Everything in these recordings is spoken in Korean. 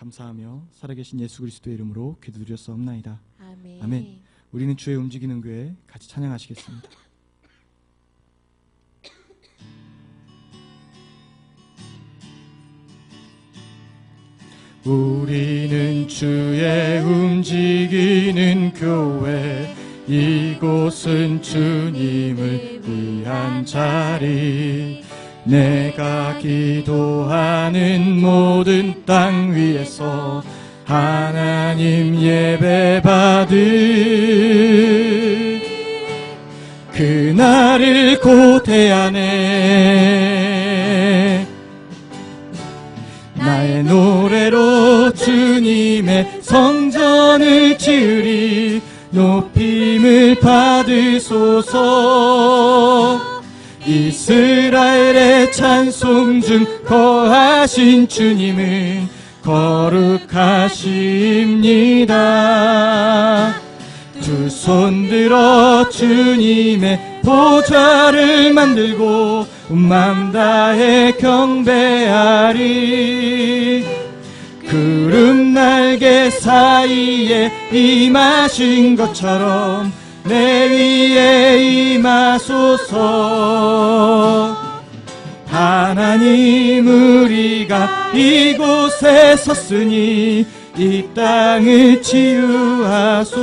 감사하며 살아계신 예수 그리스도의 이름으로 기도드렸사옵나이다. 아멘. 아멘. 우리는 주의 움직이는 교회 같이 찬양하시겠습니다. 우리는 주의 움직이는 교회 이곳은 주님을 위한 자리 내가 기도하는 모든 땅 위에서 하나님 예배 받을 그날을 고대하네. 나의 노래로 주님의 성전을 지으리 높임을 받으소서 이스라엘의 찬송 중 거하신 주님은 거룩하십니다. 두 손 들어 주님의 보좌를 만들고 온맘 다해 경배하리. 구름 날개 사이에 임하신 것처럼 내 위에 임하소서. 하나님 우리가 이곳에 섰으니 이 땅을 치유하소서.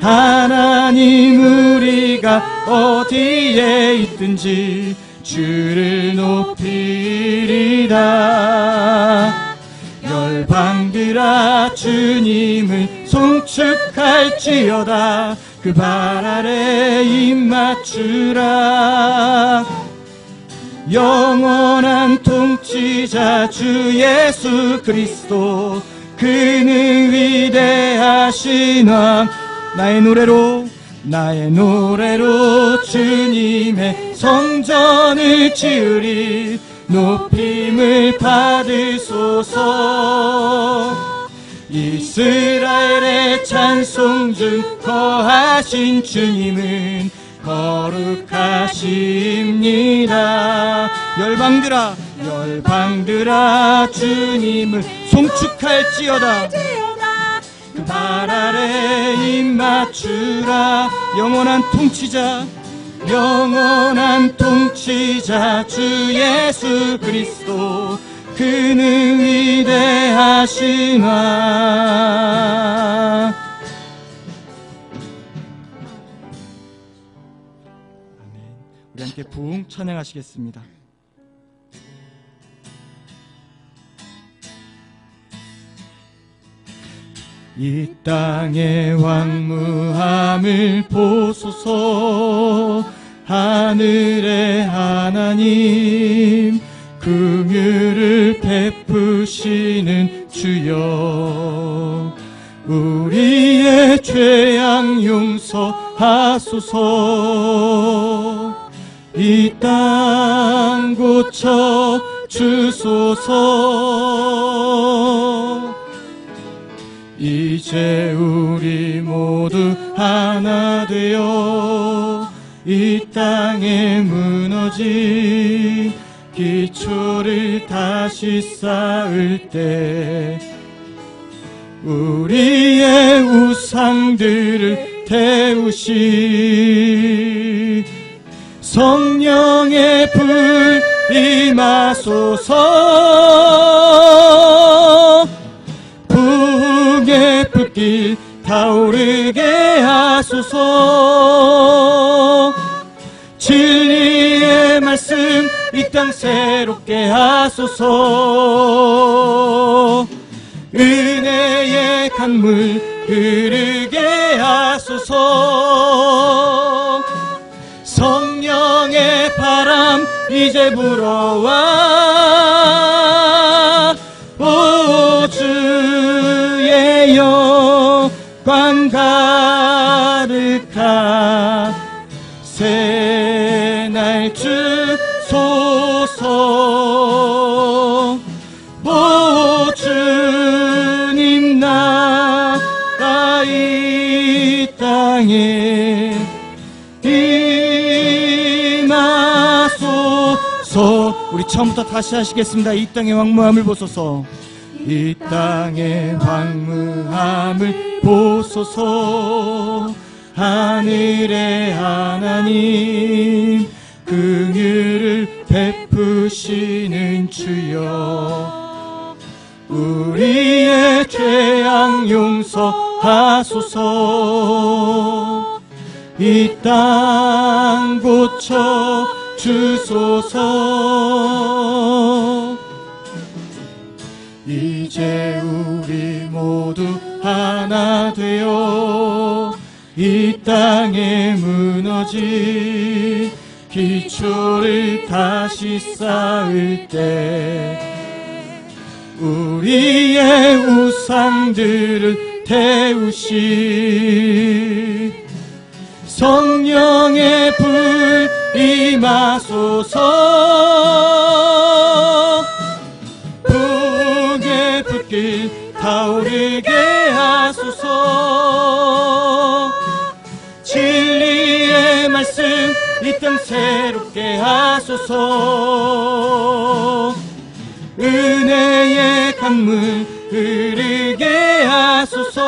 하나님 우리가 어디에 있든지 주를 높이리다 열방들아 주님을 송축할지어다. 그 발 아래 입맞추라. 영원한 통치자 주 예수 그리스도 그는 위대하신 왕 나의 노래로 나의 노래로 주님의 성전을 지으리 높임을 받으소서 이스라엘의 찬송 중 거하신 주님은 거룩하십니다. 열방들아 열방들아 주님을 송축할지어다. 그발 아래 입맞추라. 영원한 통치자 영원한 통치자 주 예수 그리스도 그는 위대하신 왕 아멘. 우리 함께 부흥 찬양하시겠습니다. 이 땅의 왕무함을 보소서. 하늘의 하나님 긍휼을 베푸시는 주여. 우리의 죄악 용서하소서. 이 땅 고쳐 주소서. 이제 우리 모두 하나 되어 이 땅에 무너진 기초를 다시 쌓을 때 우리의 우상들을 태우시. 성령의 불 임하소서. 부흥의 불길 타오르게 하소서 이 땅 새롭게 하소서. 은혜의 강물 흐르게 하소서. 성령의 바람 이제 불어와 오 주의 영광 가득하 새날 주 소서 오 주님 나라 이 땅에 임하소서 우리 처음부터 다시 하시겠습니다. 이 땅의 황무함을 보소서. 이 땅의 황무함을 보소서. 하늘의 하나님 베푸시는 주여. 우리의 죄악 용서하소서. 이 땅 고쳐 주소서. 이제 우리 모두 하나 되어 이 땅에 무너진 기초를 다시 쌓을 때 우리의 우상들을 태우시 성령의 불 임하소서 이 땅 새롭게 하소서. 은혜의 강물 흐르게 하소서.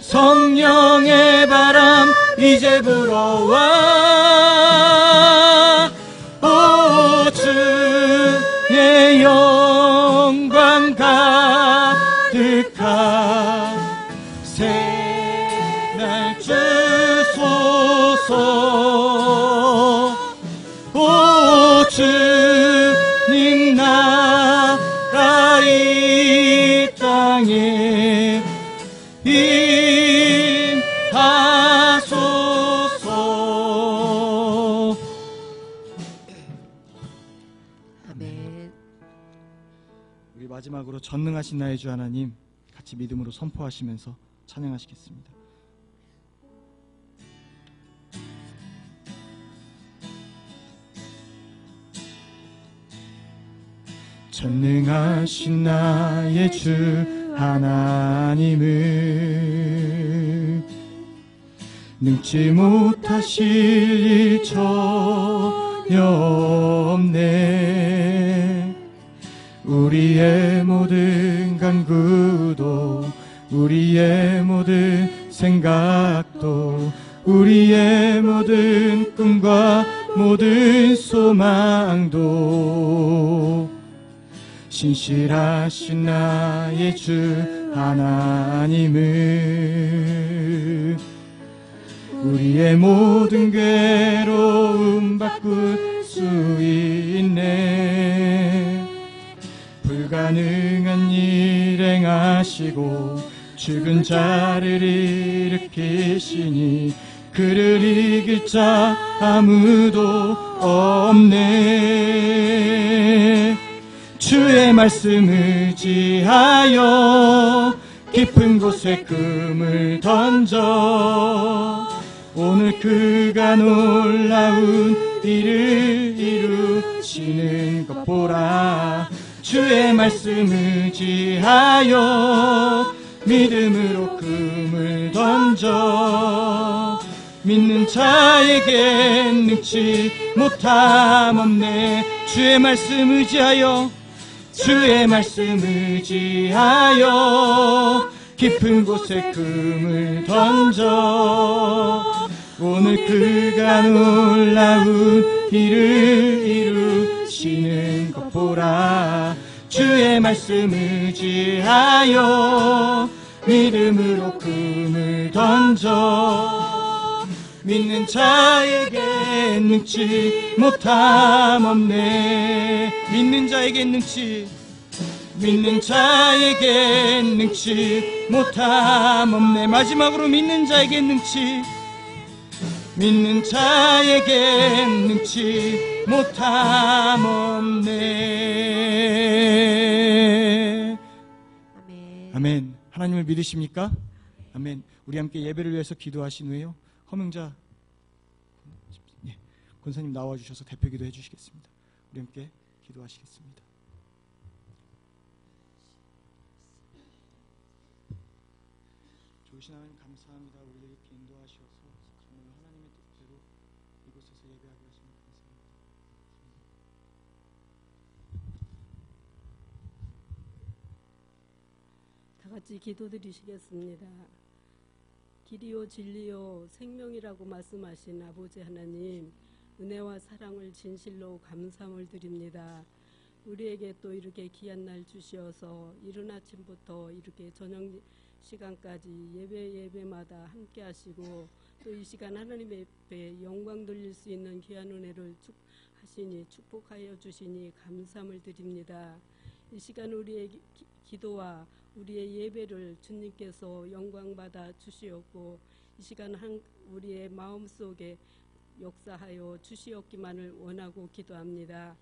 성령의 바람 이제 불어와. 오 주의 영광 가득한 우리 마지막으로 전능하신 나의 주 하나님 같이 믿음으로 선포하시면서 찬양하시겠습니다. 전능하신 나의 주 하나님을 능치 못하실 일 전혀 없네 우리의 모든 간구도 우리의 모든 생각도 우리의 모든 꿈과 모든 소망도 신실하신 나의 주 하나님을 우리의 모든 괴로움 바꿀 수 있 가능한 일 행하시고 죽은 자를 일으키시니 그를 이길 자 아무도 없네. 주의 말씀 의지하여 깊은 곳에 금을 던져 오늘 그가 놀라운 일을 이루시는 것 보라 주의 말씀 의지하여 믿음으로 금을 던져 믿는 자에게 능치 못함 없네. 주의 말씀 의지하여 주의 말씀 의지하여 깊은 곳에 금을 던져 오늘 그가 놀라운 일을 이루시는 것 보라 주의 말씀 의지하여 믿음으로 금을 던져 믿는 자에게 능치 못함 없네. 믿는 자에게 능치 믿는 자에게 능치 못함 없네. 마지막으로 믿는 자에게 능치 믿는 자에게 능치 못함 없네. 아멘. 아멘. 하나님을 믿으십니까? 아멘. 우리 함께 예배를 위해서 기도하신 후에요. 허명자 예, 권사님 나와 주셔서 대표 기도해 주시겠습니다. 우리 함께 기도하시겠습니다. 좋으신 하나님 감사합니다. 우리를 이렇게 인도하셔서 정말 하나님 있어서 예배하게 하시면 감사합니다. 다 같이 기도드리시겠습니다. 길이요 진리요 생명이라고 말씀하신 아버지 하나님 은혜와 사랑을 진실로 감사함을 드립니다. 우리에게 또 이렇게 귀한 날 주시어서 이른 아침부터 이렇게 저녁 시간까지 예배 예배마다 함께 하시고 또 이 시간 하나님의 앞에 영광 돌릴 수 있는 귀한 은혜를 축 하시니 축복하여 주시니 감사함을 드립니다. 이 시간 우리의 기- 기도와 우리의 예배를 주님께서 영광 받아 주시었고 이 시간 한 우리의 마음 속에 역사하여 주시었기만을 원하고 기도합니다.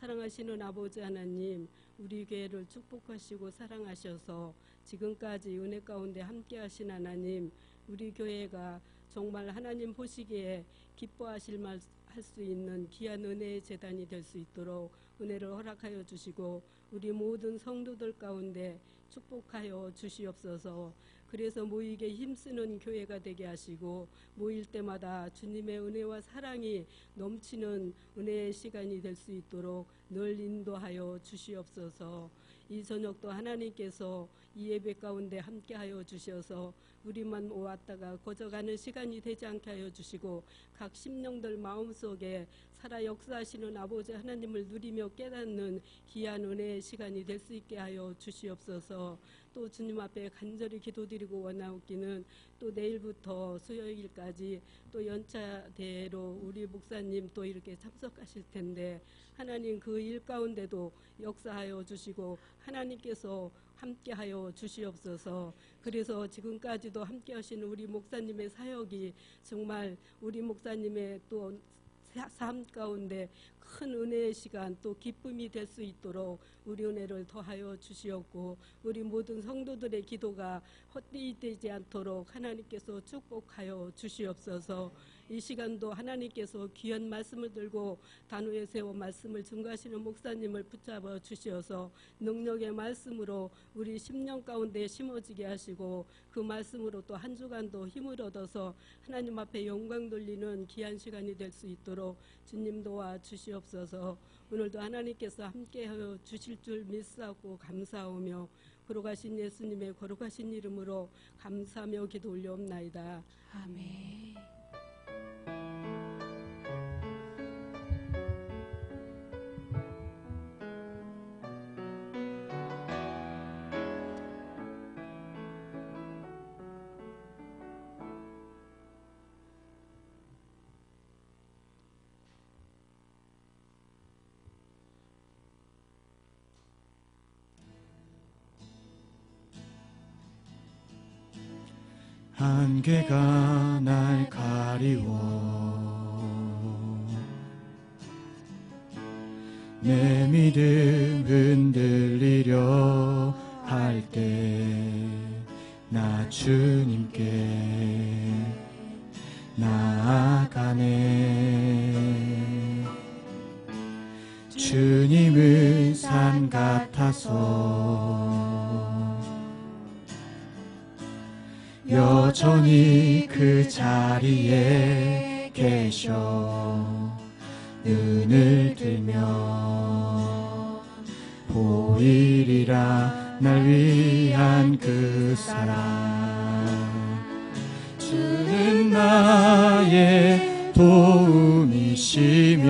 사랑하시는 아버지 하나님, 우리 교회를 축복하시고 사랑하셔서 지금까지 은혜 가운데 함께 하신 하나님, 우리 교회가 정말 하나님 보시기에 기뻐하실 말 할 수 있는 귀한 은혜의 재단이 될 수 있도록 은혜를 허락하여 주시고 우리 모든 성도들 가운데 축복하여 주시옵소서. 그래서 모이게 힘쓰는 교회가 되게 하시고 모일 때마다 주님의 은혜와 사랑이 넘치는 은혜의 시간이 될 수 있도록 늘 인도하여 주시옵소서. 이 저녁도 하나님께서 이 예배 가운데 함께하여 주셔서 우리만 왔다가 거저가는 시간이 되지 않게 하여 주시고 각 심령들 마음속에 살아 역사하시는 아버지 하나님을 누리며 깨닫는 귀한 은혜의 시간이 될 수 있게 하여 주시옵소서. 또 주님 앞에 간절히 기도드리고 원하옵기는 또 내일부터 수요일까지 또 연차대로 우리 목사님 또 이렇게 참석하실 텐데 하나님 그 일 가운데도 역사하여 주시고 하나님께서 함께하여 주시옵소서. 그래서 지금까지도 함께하시는 우리 목사님의 사역이 정말 우리 목사님의 또 삶 가운데 큰 은혜의 시간 또 기쁨이 될 수 있도록 우리 은혜를 더하여 주시옵고 우리 모든 성도들의 기도가 헛되이 않도록 하나님께서 축복하여 주시옵소서. 이 시간도 하나님께서 귀한 말씀을 들고 단호에 세워 말씀을 증거하시는 목사님을 붙잡아 주시어서 능력의 말씀으로 우리 심령 가운데 심어지게 하시고 그 말씀으로 또 한 주간도 힘을 얻어서 하나님 앞에 영광 돌리는 귀한 시간이 될 수 있도록 주님 도와 주시옵소서 오늘도 하나님께서 함께하여 주실 줄 믿사오고 감사하며 거룩하신 예수님의 거룩하신 이름으로 감사하며 기도 올려옵나이다. 아멘. 안개가 날 가리워. 내 믿음 흔들리려 할 때 나 주님께 여전히 그 자리에 계셔. 눈을 들며 보이리라 날 위한 그 사랑. 주는 나의 도움이시며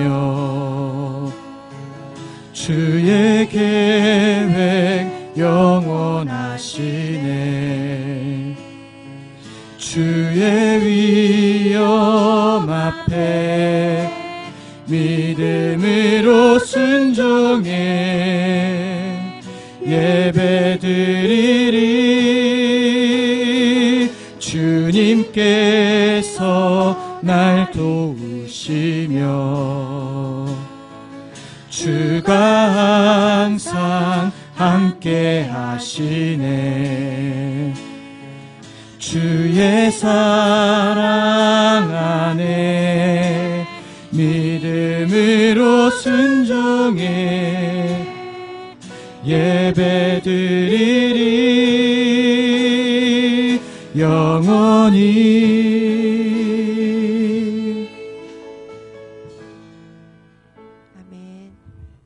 주의 계획 영원하시네 주의 위엄 앞에 믿음으로 순종해 예배드리리 주님께서 날 도우시며 주가 항상 함께 하시네 주의 사랑 안에 믿음으로 순종해 예배 드리리 영원히